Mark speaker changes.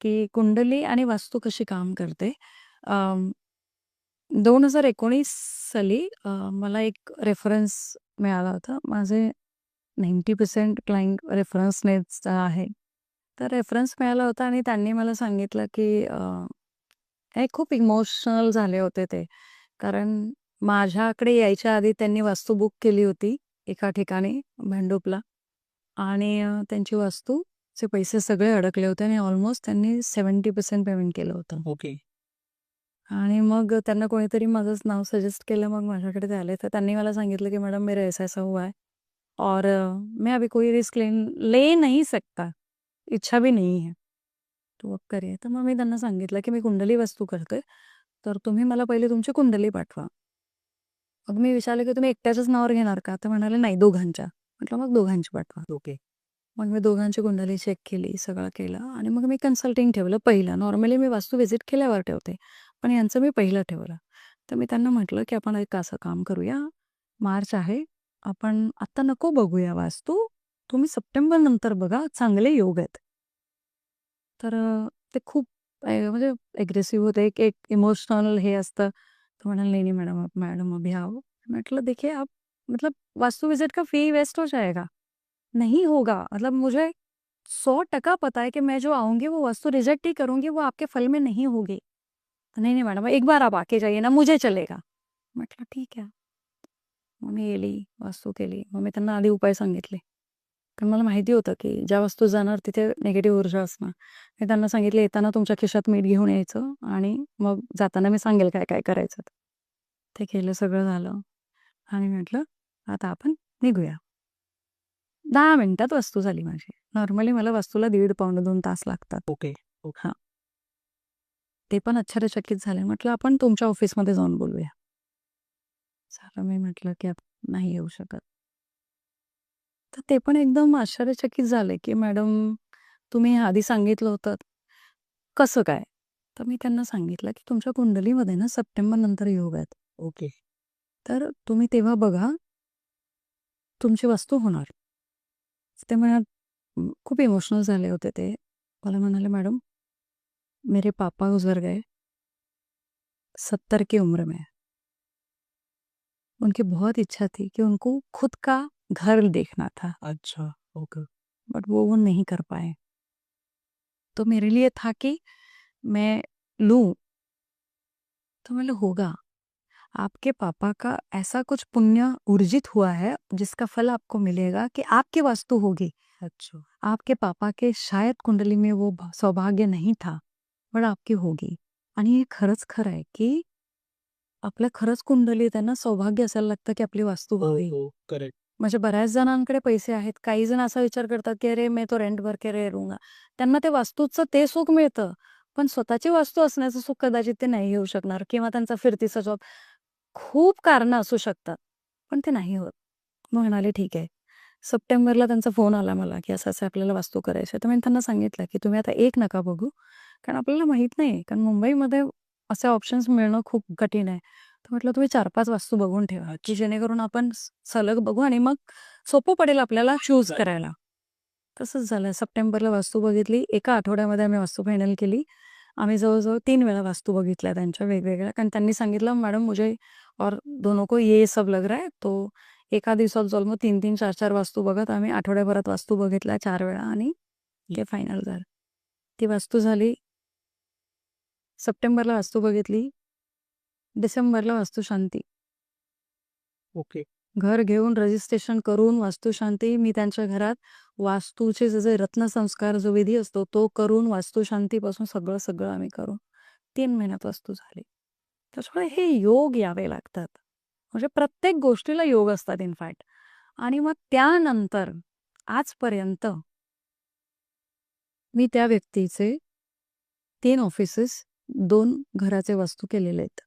Speaker 1: की कुंडली आणि वास्तू कशी काम करते. दोन हजार एकोणीस साली मला एक रेफरन्स मिळाला होता. माझे नाईन्टी पर्सेंट क्लाइंट रेफरन्सनेच आहे. तर रेफरन्स मिळाला होता आणि त्यांनी मला सांगितलं की हे खूप इमोशनल झाले होते ते. कारण माझ्याकडे यायच्या आधी त्यांनी वास्तू बुक केली होती एका ठिकाणी भांडूपला आणि त्यांची वास्तू वास्तूचे पैसे सगळे अडकले होते आणि ऑलमोस्ट त्यांनी 70% पेमेंट केलं होतं.
Speaker 2: ओके.
Speaker 1: आणि मग त्यांना कोणीतरी माझंच नाव सजेस्ट केलं. मग माझ्याकडे ते आले. तर त्यांनी मला सांगितलं की मैडम मेरा ऐसा-ऐसा हुआ है और मैं अभी कोई रिस्क ले ले नहीं सकता. इच्छा भी नहीं है. तो अब करिए. तर मग मी त्यांना सांगितलं की मी कुंडली वास्तू करते. तर तुम्ही मला पहिले तुमची कुंडली पाठवा. मग मी विचारलं की तुम्ही एकट्याच्याच नावावर घेणार का? तर म्हणाले नाही दोघांच्या. म्हटलं मग दोघांची पाठवा.
Speaker 2: ओके.
Speaker 1: मग मी दोघांची कुंडली चेक केली, सगळं केलं आणि मग मी कन्सल्टिंग ठेवलं पहिलं. नॉर्मली मी वास्तू व्हिजिट केल्यावर ठेवते. पण यांचं मी पहिलं ठेवलं. तर मी त्यांना म्हटलं की आपण एक असं काम करूया. मार्च आहे. आपण आत्ता नको बघूया वास्तू. तुम्ही सप्टेंबर नंतर बघा. चांगले योग आहेत. तर ते खूप म्हणजे एग्रेसिव्ह होते. एक एक इमोशनल हे असतं. तो म्हणाल नाही नाही मॅडम मॅडम अभी आओ." म्हटलं, "देखिए आप मतलब वास्तु विजिट का फी वेस्ट हो जाएगा. नहीं होगा. मतलब मुझे 100% पता है कि मैं जो आऊँगी वो वस्तु रिजेक्ट ही करूँगी. वो आपके फल में नहीं होगी." "नहीं, नहीं मैडम एक बार आप आके जाइए ना मुझे चलेगा." म्हटलं, "ठीक आहे." मग मी गेली, वास्तू केली. मग मी त्यांना आधी उपाय सांगितले. कारण मला माहिती होतं की ज्या वस्तू जाणार तिथे निगेटिव्ह ऊर्जा असणार. मी त्यांना सांगितले, "येताना तुमच्या खिशात मीठ घेऊन यायचं आणि मग जाताना मी सांगेल काय-काय करायचं ते केलं, सगळं झालं आणि म्हटलं, "आता आपण निघूया." 10 मिनिटात वास्तू झाली माझी. नॉर्मली मला वास्तूला दीड पावणे 2 तास लागतात.
Speaker 2: ओके.
Speaker 1: हां. ते पण आश्चर्यचकित झाले. म्हटलं, "आपण तुमच्या ऑफिसमध्ये जाऊन बोलूया." झालं. मी म्हटलं की "आता नाही येऊ शकत." तर ते पण एकदम आश्चर्यचकित झाले की "मॅडम तुम्ही आधी सांगितलं होतं." "कसं काय?" तर मी त्यांना सांगितलं की "तुमच्या कुंडलीमध्ये ना सप्टेंबर नंतर योग आहेत."
Speaker 2: ओके.
Speaker 1: "तर तुम्ही तेव्हा बघा." "तुमची वास्तू होणार." ते म्हणा खूप इमोशनल झाले होते ते. मला म्हणाले, "मॅडम मेरे पापा गुज़र गए." 70 की उम्र में। उनकी बहुत इच्छा थी कि उनको खुद का घर देखना था।
Speaker 2: अच्छा. ओके.
Speaker 1: बट वो वो नहीं कर पाए। तो मेरे लिए था कि मैं लू तो मैंने होगा। आपके पापा का ऐसा कुछ पुण्य ऊर्जित हुआ है जिसका फल आपको मिलेगा कि आपकी वास्तु होगी।
Speaker 2: अच्छा.
Speaker 1: आपके पापा के शायद कुंडली में वो सौभाग्य नाही था, पण आपकी होगी. आणि हे खरंच खरं आहे की आपल्या खरंच कुंडलीत आहे ना सौभाग्य असायला लागतं की आपली वास्तू
Speaker 2: हो,
Speaker 1: व्हावी.
Speaker 2: हो. करेक्ट.
Speaker 1: म्हणजे बऱ्याच जणांकडे पैसे आहेत. काही जण असा विचार करतात की "अरे मैं तो रेंट भर के लूँगा." त्यांना ते वास्तूचं ते सुख मिळतं. पण स्वतःची वास्तू असण्याचं सुख कदाचित ते नाही घेऊ शकणार किंवा त्यांचा फिरतीचा जॉब. खूप कारणं असू शकतात. पण ते नाही होत. मग म्हणाले, "ठीक आहे." सप्टेंबरला त्यांचा फोन आला मला की असं-असं आपल्याला वास्तू करायची आहे. तर मी त्यांना सांगितलं की "तुम्ही आता एक नका बघू." कारण आपल्याला माहीत नाही. कारण मुंबईमध्ये असे ऑप्शन्स मिळणं खूप कठीण आहे. तर म्हटलं, "तुम्ही 4-5 वास्तू बघून ठेवा की जेणेकरून आपण सलग बघू आणि मग सोपं पडेल आपल्याला चूज करायला." तसंच झालं. सप्टेंबरला वास्तू बघितली. एका आठवड्यामध्ये आम्ही वास्तू फायनल केली. आम्ही जवळ-जवळ 3 वेळा वास्तू बघितल्या त्यांच्या वेगवेगळ्या. कारण त्यांनी सांगितलं, "मॅडम मुझे और दोनों को ये सब लग रहा है." तो एका दिवसात जवळ 3-3, 4-4 वास्तू बघत आम्ही आठवड्याभरात वास्तू बघितल्या 4 वेळा आणि ते फायनल झालं. ती वास्तू झाली. सप्टेंबरला वास्तू बघितली. डिसेंबरला वास्तुशांती.
Speaker 2: ओके.
Speaker 1: घर घेऊन रजिस्ट्रेशन करून वास्तुशांती मी त्यांच्या घरात वास्तूचे जे जे रत्नसंस्कार जो विधी असतो तो करून वास्तुशांतीपासून सगळं, सगळं आम्ही करून तीन महिन्यात वास्तू झाली. त्याच्यामुळे हे योग यावे लागतात. म्हणजे प्रत्येक गोष्टीला योग असतात इनफॅक्ट आणि मग त्यानंतर आजपर्यंत मी त्या व्यक्तीचे तीन ऑफिसेस, दोन घराचे वास्तू केलेले आहेत.